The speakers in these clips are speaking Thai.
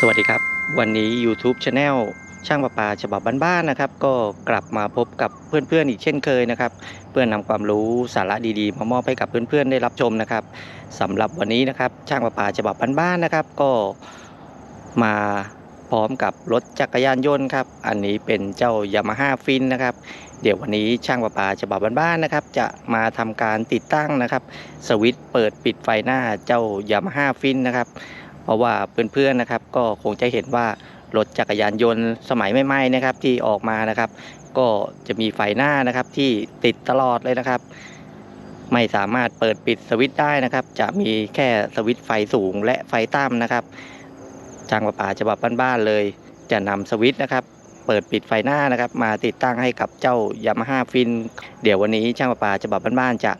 สวัสดีครับ วันนี้ YouTube Channel ช่างประปาฉบับบ้านๆนะครับ ก็กลับมาพบกับเพื่อนๆอีกเช่นเคยนะครับ เพื่อนนำความรู้สาระดีๆมามอบให้กับเพื่อนๆได้รับชมนะครับสำหรับวันนี้นะครับ ช่างประปาฉบับบ้านๆนะครับ ก็มาพร้อมกับรถจักรยานยนต์ครับ อันนี้เป็นเจ้ายามาฮ่าฟินนะครับ เดี๋ยววันนี้ช่างประปาฉบับบ้านๆนะครับ จะมาทำการติดตั้งนะครับ สวิตช์เปิดปิดไฟหน้าเจ้ายามาฮ่าฟินนะครับ เพราะว่าเพื่อนๆนะครับ ก็คงจะเห็นว่ารถจักรยานยนต์สมัยใหม่ๆนะครับที่ออกมานะครับ ก็จะมีไฟหน้านะครับที่ติดตลอดเลยนะครับ ไม่สามารถเปิดปิดสวิตช์ได้นะครับ จะมีแค่สวิตช์ไฟสูงและไฟต่ำนะครับจางประปาฉบับบ้านๆเลย จะนำสวิตช์นะครับเปิดปิดไฟหน้านะครับ มาติดตั้งให้กับเจ้ายามาฮ่าฟิน เดี๋ยววันนี้ช่างประปาฉบับบ้านๆจะ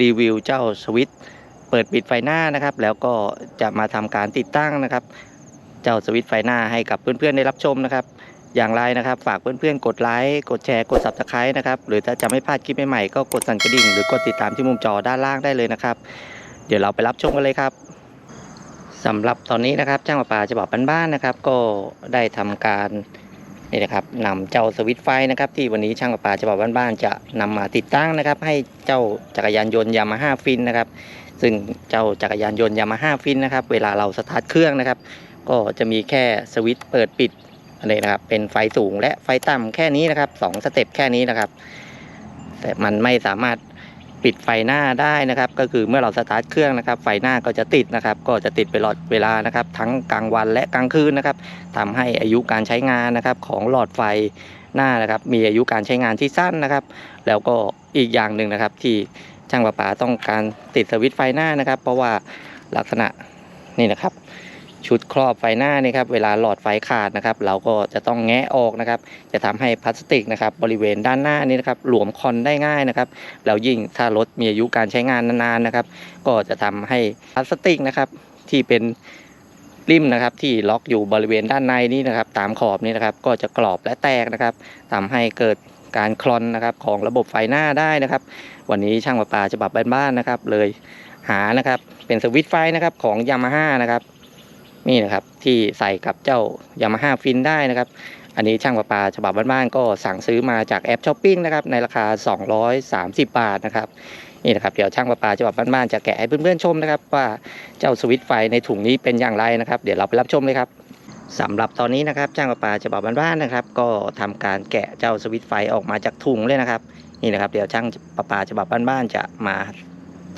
รีวิวเจ้าสวิตช์ ปิดปิดไฟหน้านะครับ แล้วก็จะมาทำการติดตั้งนะครับ เจ้าสวิตช์ไฟหน้าให้กับเพื่อนๆได้รับชมนะครับ อย่างไรนะครับ ฝากเพื่อนๆกดไลค์กดแชร์กด subscribe นะครับหรือถ้าจะไม่พลาดคลิปใหม่ๆก็กดสั่นกระดิ่งหรือกดติดตามที่มุมจอด้านล่างได้เลยนะครับ เดี๋ยวเราไปรับชมกันเลยครับสำหรับตอนนี้นะครับจ้างประปาฉบับบ้านๆนะครับ ก็ได้ทำการนี่นะครับนำเจ้าสวิตไฟนะครับ ที่วันนี้ช่างประปาฉบับบ้านๆจะนำมาติดตั้งนะครับ ให้เจ้าจักรยานยนต์ยามาฮ่าฟินนะครับ ซึ่งเจ้าจักรยานยนต์ยามาฮ่าฟินนะครับ เวลาเราสตาร์ทเครื่องนะครับ ก็จะมีแค่สวิตช์เปิดปิดอะไรนะครับ เป็นไฟสูงและไฟต่ำแค่นี้นะครับสองสเต็ปแค่นี้นะครับ แต่มันไม่สามารถปิดไฟหน้าได้นะครับ ก็คือเมื่อเราสตาร์ทเครื่องนะครับ ไฟหน้าก็จะติดนะครับ ก็จะติดไปตลอดเวลานะครับ ทั้งกลางวันและกลางคืนนะครับทำให้อายุการใช้งานนะครับ ของหลอดไฟหน้านะครับ มีอายุการใช้งานที่สั้นนะครับ แล้วก็อีกอย่างหนึ่งนะครับที่ ช่างประปาต้องการติดสวิตช์ไฟหน้านะครับ เพราะว่าลักษณะนี่นะครับ ชุดครอบไฟหน้านี่ครับเวลาหลอดไฟขาดนะครับ เราก็จะต้องแงะออกนะครับ จะทำให้พลาสติกนะครับ บริเวณด้านหน้านี้นะครับหลวมคอนได้ง่ายนะครับแล้วยิ่งถ้ารถมีอายุการใช้งานนานๆนะครับ ก็จะทำให้พลาสติกนะครับที่เป็นริมนะครับที่ล็อกอยู่บริเวณด้านในนี้นะครับ ตามขอบนี้นะครับ ก็จะกรอบและแตกนะครับทำให้เกิด การคลอนนะครับของระบบไฟหน้าได้นะครับ วันนี้ช่างประปาฉบับบ้านๆนะครับ เลยหานะครับเป็นสวิตช์ไฟนะครับของยามาฮ่านะครับนี่นะครับที่ใส่กับเจ้ายามาฮ่าฟินได้นะครับ อันนี้ช่างประปาฉบับบ้านๆก็สั่งซื้อมาจากแอปช้อปปิ้งนะครับในราคา 230 บาทนะครับนี่นะครับเดี๋ยวช่างประปาฉบับบ้านๆจะแกะให้เพื่อนๆชมนะครับ ว่าเจ้าสวิตช์ไฟในถุงนี้เป็นอย่างไรนะครับ เดี๋ยวเราไปรับชมเลยครับ สำหรับตอนนี้นะครับช่างประปาฉบับบ้านๆนะครับ ก็ทำการแกะเจ้าสวิตช์ไฟออกมาจากถุงเลยนะครับ นี่นะครับ เดี๋ยวช่างประปาฉบับบ้านๆจะมา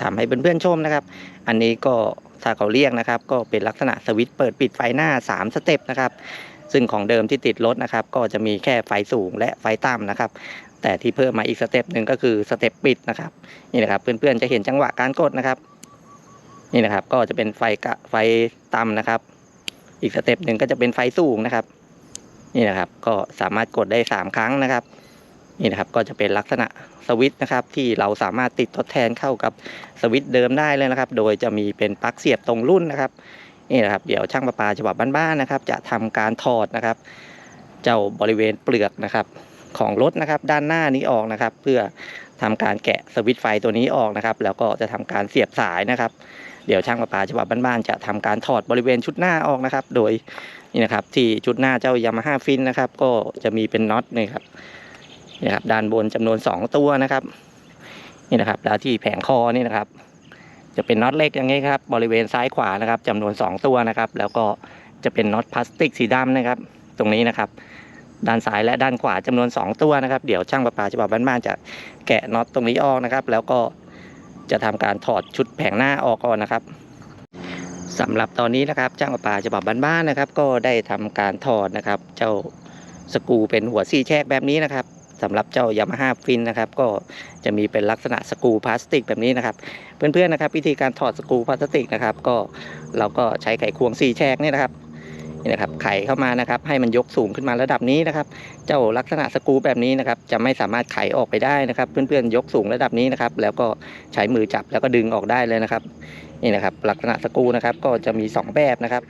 ทำให้เพื่อนๆชมนะครับ อันนี้ก็ถ้าเขาเรียกนะครับ ก็เป็นลักษณะสวิตช์เปิดปิดไฟหน้า 3 สเต็ปนะครับ ซึ่งของเดิมที่ติดรถนะครับ ก็จะมีแค่ไฟสูงและไฟต่ำนะครับ แต่ที่เพิ่มมาอีกสเต็ปหนึ่งก็คือสเต็ปปิดนะครับนี่นะครับ เพื่อนๆจะเห็นจังหวะการกดนะครับ นี่นะครับก็จะเป็นไฟกะไฟต่ำนะครับ อีกสเต็ปหนึ่งก็จะเป็นไฟสูงนะครับ นี่นะครับ ก็สามารถกดได้3ครั้งนะครับ นี่นะครับก็จะเป็นลักษณะสวิตช์นะครับ ที่เราสามารถติดทดแทนเข้ากับสวิตช์เดิมได้เลยนะครับ โดยจะมีเป็นปลั๊กเสียบตรงรุ่นนะครับ นี่นะครับ เดี๋ยวช่างประปาฉบับบ้านๆนะครับ จะทำการถอดนะครับ เจ้าบริเวณเปลือกนะครับของรถนะครับด้านหน้านี้ออกนะครับ เพื่อทำการแกะสวิตช์ไฟตัวนี้ออกนะครับ แล้วก็จะทำการเสียบสายนะครับ เดี๋ยวช่างประปาฉบับบ้านๆจะทำการถอดบริเวณชุดหน้าออกนะครับ โดยนี่นะครับที่ชุดหน้าเจ้ายามาฮ่าฟินนะครับ ก็จะมีเป็นน็อตนี่ครับนี่ครับด้านบนจำนวน 2 ตัวนะครับนี่นะครับแล้วที่แผงคอนี่นะครับ จะเป็นน็อตเล็กอย่างนี้ครับบริเวณซ้ายขวานะครับจำนวน 2 ตัวนะครับ แล้วก็จะเป็นน็อตพลาสติกสีดำนะครับ ตรงนี้นะครับด้านซ้ายและด้านขวาจำนวน 2 ตัวนะครับ เดี๋ยวช่างประปาฉบับบ้านๆจะแกะน็อตตรงนี้ออกนะครับ แล้วก็ จะทำการถอดชุดแผงหน้าออกก่อนนะครับสำหรับตอนนี้นะครับช่างประปาฉบับบ้านๆนะครับ ก็ได้ทำการถอดนะครับ เจ้าสกูเป็นหัวซี่แชกแบบนี้นะครับสำหรับเจ้ายามาฮ่าฟินนะครับ ก็จะมีเป็นลักษณะสกูพลาสติกแบบนี้นะครับ เพื่อนๆนะครับ วิธีการถอดสกูพลาสติกนะครับ ก็เราก็ใช้ไขควงซี่แชกนี่นะครับ นี่นะครับไขเข้ามานะครับ ให้มันยกสูงขึ้นมาระดับนี้นะครับ เจ้าลักษณะสกรูแบบนี้นะครับ จะไม่สามารถไขออกไปได้นะครับ เพื่อนๆยกสูงระดับนี้นะครับ แล้วก็ใช้มือจับแล้วก็ดึงออกได้เลยนะครับ นี่นะครับ ลักษณะสกรูนะครับ ก็จะมี 2 แบบนะครับ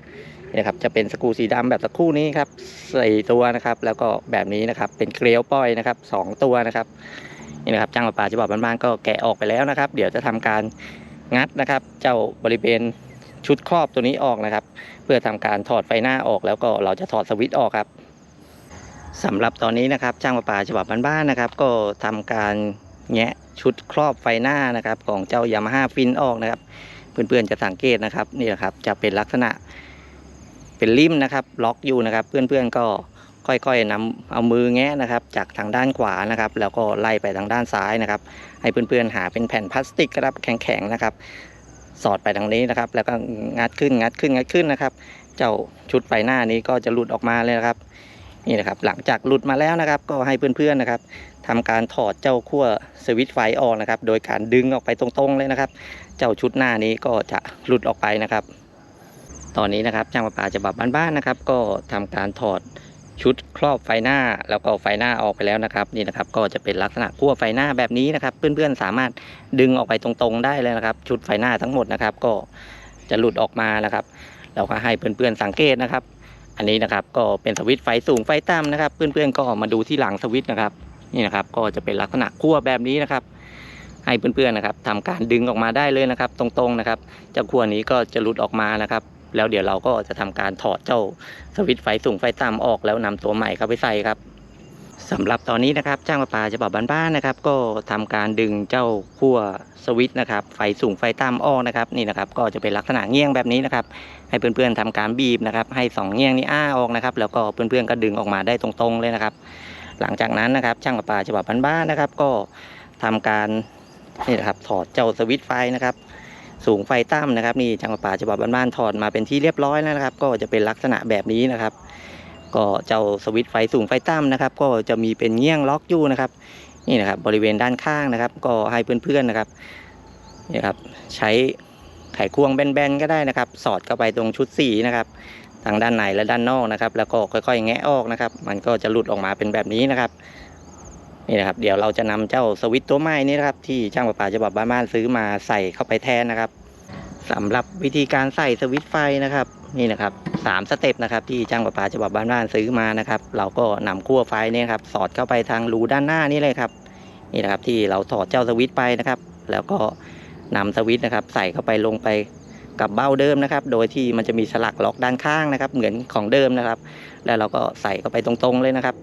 นี่นะครับจะเป็นสกรูสีดำแบบสักครู่นี้ครับสี่ตัวนะครับ แล้วก็แบบนี้นะครับ เป็นเกลียวป้อยนะครับสองตัวนะครับนี่นะครับจ้างประปาฉบับบ้านๆก็แกะออกไปแล้วนะครับ เดี๋ยวจะทำการงัดนะครับ เจ้าบริเวณ ชุดครอบตัวนี้ออกนะครับ เพื่อทำการถอดไฟหน้าออกแล้วก็เราจะถอดสวิตช์ออกครับสำหรับตอนนี้นะครับช่างประปาฉบับบ้านๆนะครับ ก็ทำการแงะชุดครอบไฟหน้านะครับของเจ้ายามาฮ่าฟินออกนะครับ เพื่อนๆจะสังเกตนะครับนี่แหละครับจะเป็นลักษณะเป็นริมนะครับ ล็อกอยู่นะครับ เพื่อนๆก็ค่อยๆนำเอามือแงะนะครับ จากทางด้านขวานะครับ แล้วก็ไล่ไปทางด้านซ้ายนะครับ ให้เพื่อนๆหาเป็นแผ่นพลาสติกนะครับแข็งๆนะครับ สอดไปทางนี้นะครับ แล้วก็งัดขึ้นงัดขึ้นงัดขึ้นนะครับ เจ้าชุดไฟหน้านี้ก็จะหลุดออกมาเลยนะครับ นี่นะครับ หลังจากหลุดมาแล้วนะครับ ก็ให้เพื่อนๆนะครับทำการถอดเจ้าขั้วสวิตไฟออกนะครับ โดยการดึงออกไปตรงๆเลยนะครับ เจ้าชุดหน้านี้ก็จะหลุดออกไปนะครับ ตอนนี้นะครับช่างประปาฉบับบ้านๆนะครับ ก็ทำการถอด ชุดครอบไฟหน้าแล้วก็ไฟหน้าออกไปแล้วนะครับนี่นะครับ ก็จะเป็นลักษณะขั้วไฟหน้าแบบนี้นะครับ เพื่อนๆสามารถดึงออกไปตรงๆได้เลยนะครับ ชุดไฟหน้าทั้งหมดนะครับ ก็จะหลุดออกมานะครับ เราก็ให้เพื่อนๆสังเกตนะครับ อันนี้นะครับก็เป็นสวิตช์ไฟสูงไฟต่ำนะครับ เพื่อนๆก็มาดูที่หลังสวิตช์นะครับนี่นะครับ ก็จะเป็นลักษณะขั้วแบบนี้นะครับ ให้เพื่อนๆนะครับทำการดึงออกมาได้เลยนะครับ ตรงๆนะครับเจ้าขั้วนี้ก็จะหลุดออกมานะครับ แล้วเดี๋ยวเราก็จะทำการถอดเจ้าสวิตช์ไฟสูงไฟต่ำออกแล้วนำตัวใหม่เข้าไปใส่ครับสำหรับตอนนี้นะครับจ้างประปาจะบอกบ้านๆนะครับ ก็ทำการดึงเจ้าขั้วสวิตช์นะครับ ไฟสูงไฟต่ำออกนะครับนี่นะครับ ก็จะเป็นลักษณะเงี้ยงแบบนี้นะครับ ให้เพื่อนๆทำการบีบนะครับ ให้สองเงี้ยงนี้อ้าออกนะครับ แล้วก็เพื่อนๆก็ดึงออกมาได้ตรงๆเลยนะครับ หลังจากนั้นนะครับช่างประปาฉบับบ้านๆนะครับ ก็ทำการนี่นะครับถอดเจ้าสวิตช์ไฟนะครับ สูงไฟต่ำนะครับนี่ช่างประป่าฉบับบ้านๆถอดมาเป็นที่เรียบร้อยแล้วนะครับ ก็จะเป็นลักษณะแบบนี้นะครับ ก็เจ้าสวิตช์ไฟสูงไฟต่ำนะครับ ก็จะมีเป็นเงี้ยงล็อกอยู่นะครับ นี่นะครับบริเวณด้านข้างนะครับ ก็ให้เพื่อนๆนะครับนี่ครับใช้ไขควงแบนๆก็ได้นะครับ สอดเข้าไปตรงชุดสีนะครับทางด้านในและด้านนอกนะครับ แล้วก็ค่อยๆ แงะออกนะครับ มันก็จะหลุดออกมาเป็นแบบนี้นะครับ นี่นะครับเดี๋ยวเราจะนำเจ้าสวิตตัวใหม่นี้นะครับที่ช่างประปาฉบับบ้านๆซื้อมาใส่เข้าไปแทนนะครับสำหรับวิธีการใส่สวิตไฟนะครับนี่นะครับสามสเต็ปนะครับที่ช่างประปาฉบับบ้านๆซื้อมานะครับ เราก็นำขั้วไฟนี่ครับสอดเข้าไปทางรูด้านหน้านี่เลยครับนี่นะครับที่เราถอดเจ้าสวิตไปนะครับ แล้วก็นำสวิตนะครับ ใส่เข้าไปลงไปกับเบ้าเดิมนะครับ โดยที่มันจะมีสลักล็อกด้านข้างนะครับ เหมือนของเดิมนะครับ แล้วเราก็ใส่เข้าไปตรงๆเลยนะครับ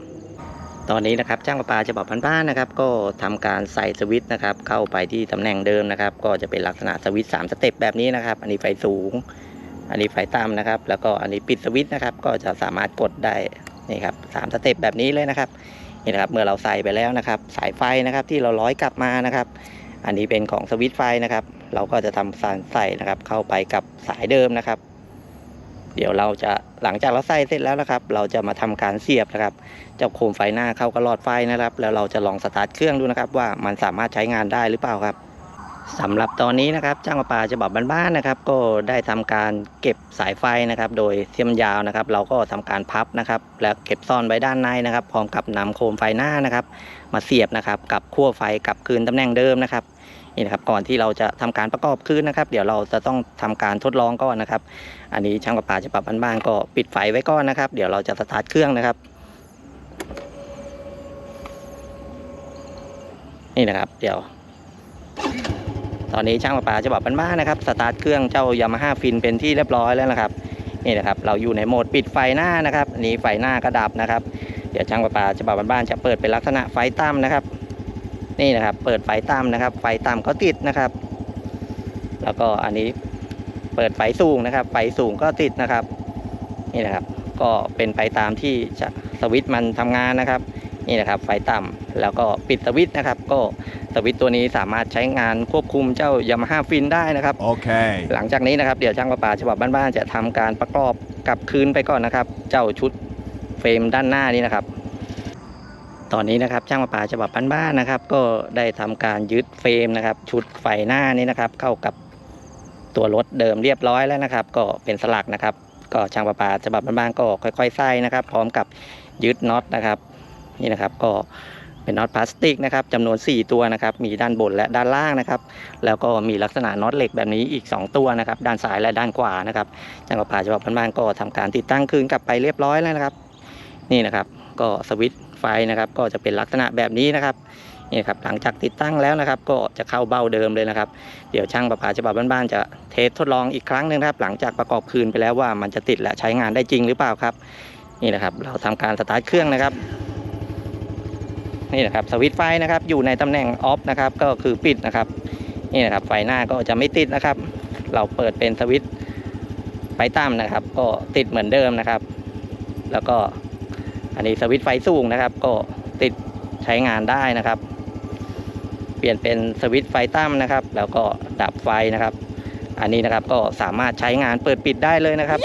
ตอนนี้นะครับจ้างประปาฉบับบ้านๆนะครับ ก็ทำการใส่สวิตช์นะครับ เข้าไปที่ตำแหน่งเดิมนะครับ ก็จะเป็นลักษณะสวิตช์สามสเต็ปแบบนี้นะครับ อันนี้ไฟสูง อันนี้ไฟต่ำนะครับ แล้วก็อันนี้ปิดสวิตช์นะครับ ก็จะสามารถกดได้นี่ครับสามสเต็ปแบบนี้เลยนะครับนี่นะครับ เมื่อเราใส่ไปแล้วนะครับ สายไฟนะครับที่เราร้อยกลับมานะครับ อันนี้เป็นของสวิตช์ไฟนะครับ เราก็จะทำสารใส่นะครับ เข้าไปกับสายเดิมนะครับ เดี๋ยวเราจะหลังจากเราใส่เสร็จแล้วนะครับ เราจะมาทำการเสียบนะครับเจ้าโคมไฟหน้าเข้ากับหลอดไฟนะครับ แล้วเราจะลองสตาร์ทเครื่องดูนะครับ ว่ามันสามารถใช้งานได้หรือเปล่าครับสำหรับตอนนี้นะครับจ้างประปาฉบับบ้านๆนะครับ ก็ได้ทำการเก็บสายไฟนะครับ โดยเสียมยาวนะครับ เราก็ทำการพับนะครับ แล้วเก็บซ่อนไว้ด้านในนะครับ พร้อมกับนำโคมไฟหน้านะครับ มาเสียบนะครับ กับขั้วไฟกลับคืนตำแหน่งเดิมนะครับ นี่นะครับก่อนที่เราจะทำการประกอบคืนนะครับ เดี๋ยวเราจะต้องทำการทดลองก่อนนะครับ อันนี้ช่างประปาฉบับบ้านๆก็ปิดไฟไว้ก่อนนะครับ เดี๋ยวเราจะสตาร์ทเครื่องนะครับนี่นะครับ เดี๋ยว ตอนนี้ช่างประปาฉบับบ้านๆนะครับสตาร์ทเครื่องเจ้ายามาฮ่าฟินเป็นที่เรียบร้อยแล้วนะครับนี่นะครับ เราอยู่ในโหมดปิดไฟหน้านะครับนี้ไฟหน้าก็ดับนะครับ เดี๋ยวช่างประปาฉบับบ้านๆจะเปิดเป็นลักษณะไฟต่ำนะครับ นี่นะครับ เปิดไฟต่ำนะครับ ไฟต่ำก็ติดนะครับ แล้วก็อันนี้เปิดไฟสูงนะครับ ไฟสูงก็ติดนะครับ นี่นะครับ ก็เป็นไปตามที่จะสวิตช์มันทำงานนะครับ นี่นะครับ ไฟต่ำแล้วก็ปิดสวิตช์นะครับ ก็สวิตช์ตัวนี้สามารถใช้งานควบคุมเจ้ายามาฮ่าฟินได้นะครับ Okay. หลังจากนี้นะครับ เดี๋ยวช่างประปาฉบับบ้านๆจะทำการประกอบกลับคืนไปก่อนนะครับ เจ้าชุดเฟรมด้านหน้านี้นะครับ ตอนนี้นะครับช่างประปาฉบับบ้านๆนะครับ ก็ได้ทำการยึดเฟรมนะครับ ชุดไฟหน้านี้นะครับ เข้ากับตัวรถเดิมเรียบร้อยแล้วนะครับ ก็เป็นสลักนะครับ ก็ช่างประปาฉบับบ้านๆก็ค่อยๆใส่นะครับ พร้อมกับยึดน็อตนะครับ นี่นะครับก็เป็นน็อตพลาสติกนะครับจำนวน 4 ตัวนะครับ มีด้านบนและด้านล่างนะครับ แล้วก็มีลักษณะน็อตเหล็กแบบนี้อีก 2 ตัวนะครับ ด้านซ้ายและด้านขวานะครับช่างประปาฉบับบ้านๆก็ทำการติดตั้งคืนกลับไปเรียบร้อยแล้วนะครับ นี่นะครับ ก็สวิตช์ ไฟนะครับ ก็จะเป็นลักษณะแบบนี้นะครับนี่ครับหลังจากติดตั้งแล้วนะครับ ก็จะเข้าเบ้าเดิมเลยนะครับ เดี๋ยวช่างประปาฉบับบ้านๆจะเทสทดลองอีกครั้งหนึ่งครับ หลังจากประกอบคืนไปแล้วว่ามันจะติดและใช้งานได้จริงหรือเปล่าครับ นี่นะครับเราทำการสตาร์ทเครื่องนะครับนี่นะครับสวิตช์ไฟนะครับอยู่ในตำแหน่งออฟนะครับก็คือปิดนะครับนี่นะครับไฟหน้าก็จะไม่ติดนะครับ เราเปิดเป็นสวิตช์ไฟต่ำนะครับ ก็ติดเหมือนเดิมนะครับ แล้วก็ อันนี้สวิตช์ไฟสูงนะครับ ก็ติดใช้งานได้นะครับ เปลี่ยนเป็นสวิตช์ไฟต่ำนะครับ แล้วก็ดับไฟนะครับ อันนี้นะครับก็สามารถใช้งานเปิดปิดได้เลยนะครับ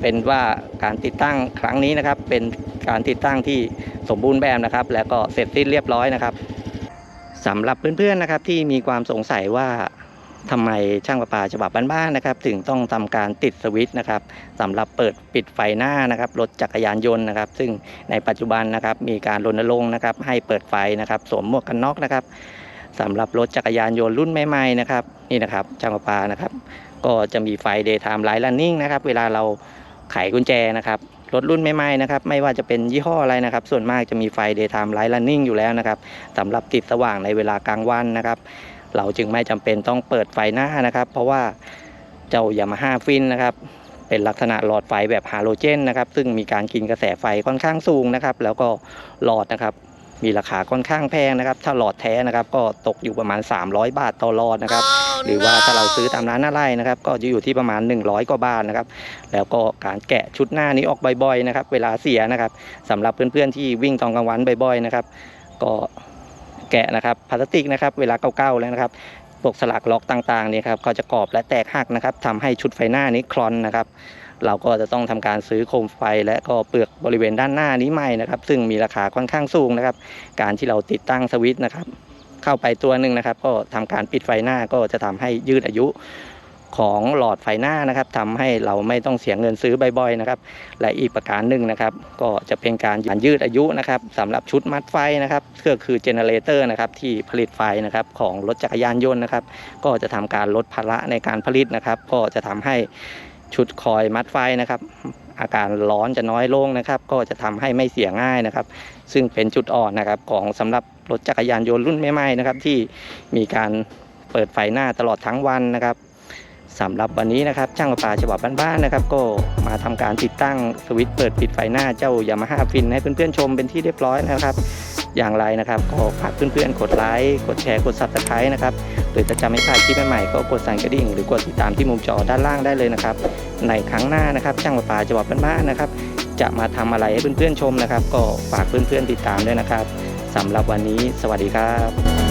เป็นว่าการติดตั้งครั้งนี้นะครับ เป็นการติดตั้งที่สมบูรณ์แบบนะครับ แล้วก็เสร็จสิ้นเรียบร้อยนะครับสำหรับเพื่อนๆนะครับที่มีความสงสัยว่า ทำไมช่างประปาฉบับบ้านๆนะครับ ถึงต้องทำการติดสวิตช์นะครับสำหรับเปิดปิดไฟหน้านะครับรถจักรยานยนต์นะครับ ซึ่งในปัจจุบันนะครับมีการรณรงค์นะครับ ให้เปิดไฟนะครับ สวมหมวกกันน็อกนะครับสำหรับรถจักรยานยนต์รุ่นใหม่ๆนะครับนี่นะครับช่างประปานะครับ ก็จะมีไฟ daytime light running นะครับ เวลาเราไขกุญแจนะครับรถรุ่นใหม่ๆนะครับไม่ว่าจะเป็นยี่ห้ออะไรนะครับ ส่วนมากจะมีไฟ daytime light running อยู่แล้วนะครับสำหรับติดสว่างในเวลากลางวันนะครับ เราจึงไม่จำเป็นต้องเปิดไฟหน้านะครับ เพราะว่าเจ้ายามาฮ่าฟินนะครับ เป็นลักษณะหลอดไฟแบบฮาโลเจนนะครับ ซึ่งมีการกินกระแสไฟค่อนข้างสูงนะครับ แล้วก็หลอดนะครับ มีราคาค่อนข้างแพงนะครับ ถ้าหลอดแท้นะครับ ก็ตกอยู่ประมาณ 300 บาทต่อหลอดนะครับ หรือว่าถ้าเราซื้อตามร้านหน้าไร่นะครับ ก็จะอยู่ที่ประมาณ 100 กว่าบาทนะครับ แล้วก็การแกะชุดหน้านี้ออกบ่อยๆนะครับ เวลาเสียนะครับสำหรับเพื่อนๆที่วิ่งตอนกลางวันบ่อยๆนะครับ ก็ แกะนะครับพลาสติกนะครับเวลาเก่าๆแล้วนะครับพวกสลักล็อกต่างๆเนี่ยครับก็จะกรอบและแตกหักนะครับทำให้ชุดไฟหน้านี้คลอนนะครับเราก็จะต้องทำการซื้อโคมไฟและก็เปลือกบริเวณด้านหน้านี้ใหม่นะครับ ซึ่งมีราคาค่อนข้างสูงนะครับ การที่เราติดตั้งสวิตช์นะครับ เข้าไปตัวหนึ่งนะครับ ก็ทำการปิดไฟหน้าก็จะทำให้ยืดอายุ ของหลอดไฟหน้านะครับทำให้เราไม่ต้องเสียเงินซื้อบ่อยๆนะครับ และอีกประการหนึ่งนะครับ ก็จะเป็นการยืดอายุนะครับสำหรับชุดมัดไฟนะครับก็คือเจเนเรเตอร์นะครับที่ผลิตไฟนะครับของรถจักรยานยนต์นะครับ ก็จะทำการลดภาระในการผลิตนะครับ ก็จะทำให้ชุดคอยมัดไฟนะครับ อาการร้อนจะน้อยลงนะครับ ก็จะทำให้ไม่เสียง่ายนะครับ ซึ่งเป็นจุดอ่อนนะครับของสำหรับรถจักรยานยนต์รุ่นใหม่ๆนะครับ ที่มีการเปิดไฟหน้าตลอดทั้งวันนะครับ สำหรับวันนี้นะครับช่างประปาฉบับบ้านๆนะครับ ก็มาทำการติดตั้งสวิตช์เปิดปิดไฟหน้าเจ้ายามาฮ่าฟินให้เพื่อนๆชมเป็นที่เรียบร้อยนะครับ อย่างไรนะครับก็ฝากเพื่อนๆกดไลค์กดแชร์กด subscribe นะครับหรือจะจำไม่พลาดคลิปใหม่ๆก็กดสั่นกระดิ่งหรือกดติดตามที่มุมจอด้านล่างได้เลยนะครับ ในครั้งหน้านะครับช่างประปาฉบับบ้านๆนะครับ จะมาทำอะไรให้เพื่อนๆชมนะครับ ก็ฝากเพื่อนๆติดตามด้วยนะครับสำหรับวันนี้ สวัสดีครับ